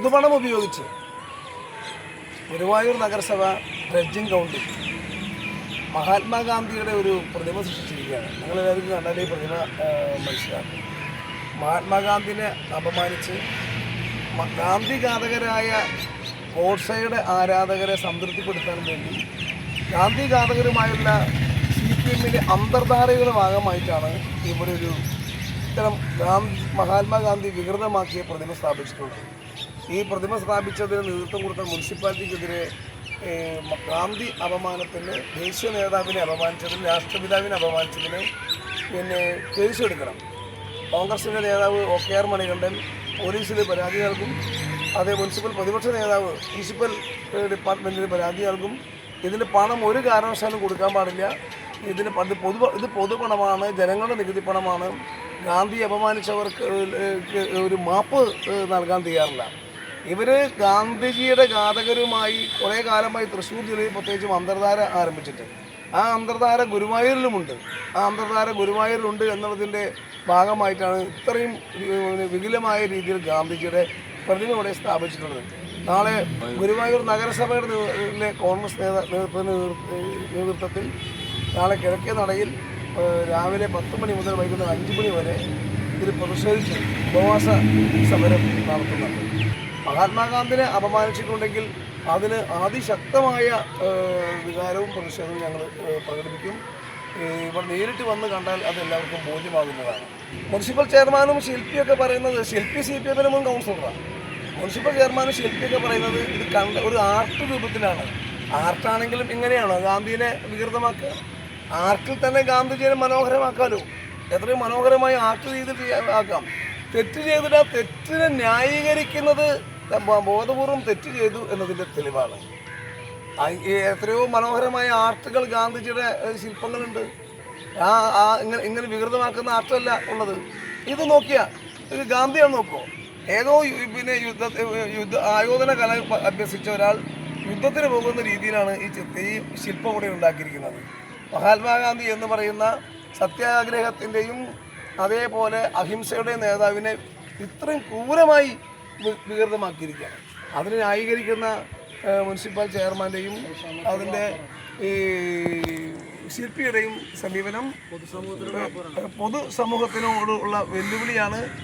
പൊതുപണം ഉപയോഗിച്ച് ഗുരുവായൂർ നഗരസഭ ഡ്രഡ്ജിങ് കൗണ്ടിൽ മഹാത്മാഗാന്ധിയുടെ ഒരു പ്രതിമ സൃഷ്ടിച്ചിരിക്കുകയാണ്. നിങ്ങളെല്ലാവരും കണ്ടാൽ ഈ പ്രതിമ മനസ്സിലാക്കും. മഹാത്മാഗാന്ധിനെ അപമാനിച്ച് ഗാന്ധി ഘാതകരായ ഗോഡ്സയുടെ ആരാധകരെ സംതൃപ്തിപ്പെടുത്താൻ വേണ്ടി ഗാന്ധി ഘാതകരുമായുള്ള സി പി എമ്മിന്റെ അന്തർധാരയുടെ ഭാഗമായിട്ടാണ് ഇവിടെ ഒരു ഇത്തരം ഗാന്ധി മഹാത്മാഗാന്ധി വികൃതമാക്കിയ പ്രതിമ സ്ഥാപിച്ചിട്ടുള്ളത്. ഈ പ്രതിമ സ്ഥാപിച്ചതിന് നേതൃത്വം കൊടുത്ത മുനിസിപ്പാലിറ്റിക്കെതിരെ ഗാന്ധി അപമാനത്തിന് ദേശീയ നേതാവിനെ അപമാനിച്ചതിന് രാഷ്ട്രപിതാവിനെ അപമാനിച്ചതിന് പിന്നെ കേസെടുക്കണം കോൺഗ്രസിന്റെ നേതാവ് ഒ. കെ. ആർ. മണികണ്ഠൻ പോലീസിൽ പരാതി നൽകും. അതേ മുനിസിപ്പൽ പ്രതിപക്ഷ നേതാവ് മുനിസിപ്പൽ ഡിപ്പാർട്ട്മെന്റിന് പരാതി നൽകും. ഇതിന് പണം ഒരു കാരണവശാലും കൊടുക്കാൻ പാടില്ല. ഇതിന് പണ്ട് പൊതു ഇത് പൊതുപണമാണ് ജനങ്ങളുടെ നികുതി പണമാണ്. ഗാന്ധി അപമാനിച്ചവർക്ക് ഒരു മാപ്പ് നൽകാൻ തയ്യാറില്ല. ഇവർ ഗാന്ധിജിയുടെ ഘാതകരുമായി കുറേ കാലമായി തൃശ്ശൂർ ജില്ലയിൽ പ്രത്യേകിച്ചും അന്തർധാര ആരംഭിച്ചിട്ട്. ആ അന്തർധാര ഗുരുവായൂരിലുമുണ്ട്. ആ അന്തർധാര ഗുരുവായൂരിലുണ്ട് എന്നുള്ളതിന്റെ ഭാഗമായിട്ടാണ് ഇത്രയും വിപുലമായ രീതിയിൽ ഗാന്ധിജിയുടെ പ്രതിമ ഇവിടെ സ്ഥാപിച്ചിട്ടുള്ളത്. നാളെ ഗുരുവായൂർ നഗരസഭയുടെ കോൺഗ്രസ് നേതാ നേതൃത്വത്തിന് നേതൃത്വത്തിൽ നാളെ കിഴക്കേ നടയിൽ രാവിലെ പത്ത് മണി മുതൽ വൈകുന്നേരം അഞ്ച് മണി വരെ ഇതിൽ പ്രതിഷേധിച്ച് ഉപവാസ സമരം നടത്തുന്നുണ്ട്. മഹാത്മാഗാന്ധിനെ അപമാനിച്ചിട്ടുണ്ടെങ്കിൽ അതിന് അതിശക്തമായ വികാരവും പ്രതിഷേധവും ഞങ്ങൾ പ്രകടിപ്പിക്കും. ഇവർ നേരിട്ട് വന്ന് കണ്ടാൽ അത് എല്ലാവർക്കും ബോധ്യമാകുന്നതാണ്. മുനിസിപ്പൽ ചെയർമാനും ശില്പിയൊക്കെ പറയുന്നത് ശില്പി സി പി എമ്മിന് മുൻ കൗൺസിലറാണ് മുനിസിപ്പൽ ചെയർമാനും ശില്പിയൊക്കെ പറയുന്നത് ഇത് കണ്ട ഒരു ആർട്ട് രൂപത്തിലാണ്. ആർട്ടാണെങ്കിലും ഇങ്ങനെയാണോ? ഗാന്ധിനെ വികൃതമാക്കുക ആർട്ടിൽ തന്നെ ഗാന്ധിജിയെ മനോഹരമാക്കാമല്ലോ എത്രയും മനോഹരമായി ആർട്ട് രീതിയിൽ ആക്കാം. തെറ്റ് ചെയ്തിട്ട് ആ തെറ്റിനെ ന്യായീകരിക്കുന്നത് ബോധപൂർവം തെറ്റ് ചെയ്തു എന്നതിന്റെ തെളിവാണ്. എത്രയോ മനോഹരമായ ആർട്ടുകൾ ഗാന്ധിജിയുടെ ശില്പങ്ങളുണ്ട്. ആ ആ ഇങ്ങനെ ഇങ്ങനെ വികൃതമാക്കുന്ന ആർട്ടല്ല ഉള്ളത്. ഇത് നോക്കിയാ ഇത് ഗാന്ധിയാണ് നോക്കുമോ ഏതോ പിന്നെ യുദ്ധ യുദ്ധ ആയോധന കല അഭ്യസിച്ച ഒരാൾ യുദ്ധത്തിന് പോകുന്ന രീതിയിലാണ് ഈ ഈ ശില്പം കൂടെ ഉണ്ടാക്കിയിരിക്കുന്നത്. മഹാത്മാഗാന്ധി എന്ന് പറയുന്ന സത്യാഗ്രഹത്തിന്റെയും അതേപോലെ അഹിംസയുടെ നേതാവിനെ ഇത്രയും ക്രൂരമായി വികൃതമാക്കിയിരിക്കുകയാണ്. അതിനെ ന്യായീകരിക്കുന്ന മുനിസിപ്പൽ ചെയർമാന്റെയും അതിന്റെ ഈ ശില്പിയുടെയും സമീപനം ഏഹ്, പൊതുസമൂഹത്തിനോടുള്ള വെല്ലുവിളിയാണ്